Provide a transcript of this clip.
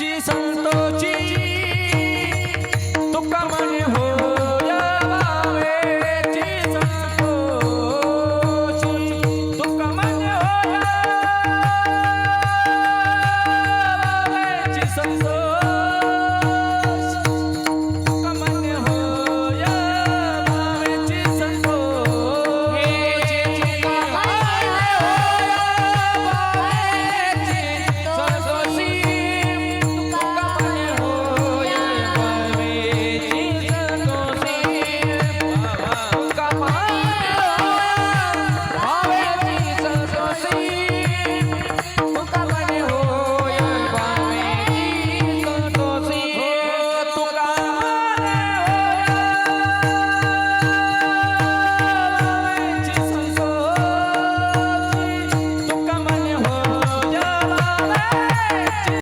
Santoshi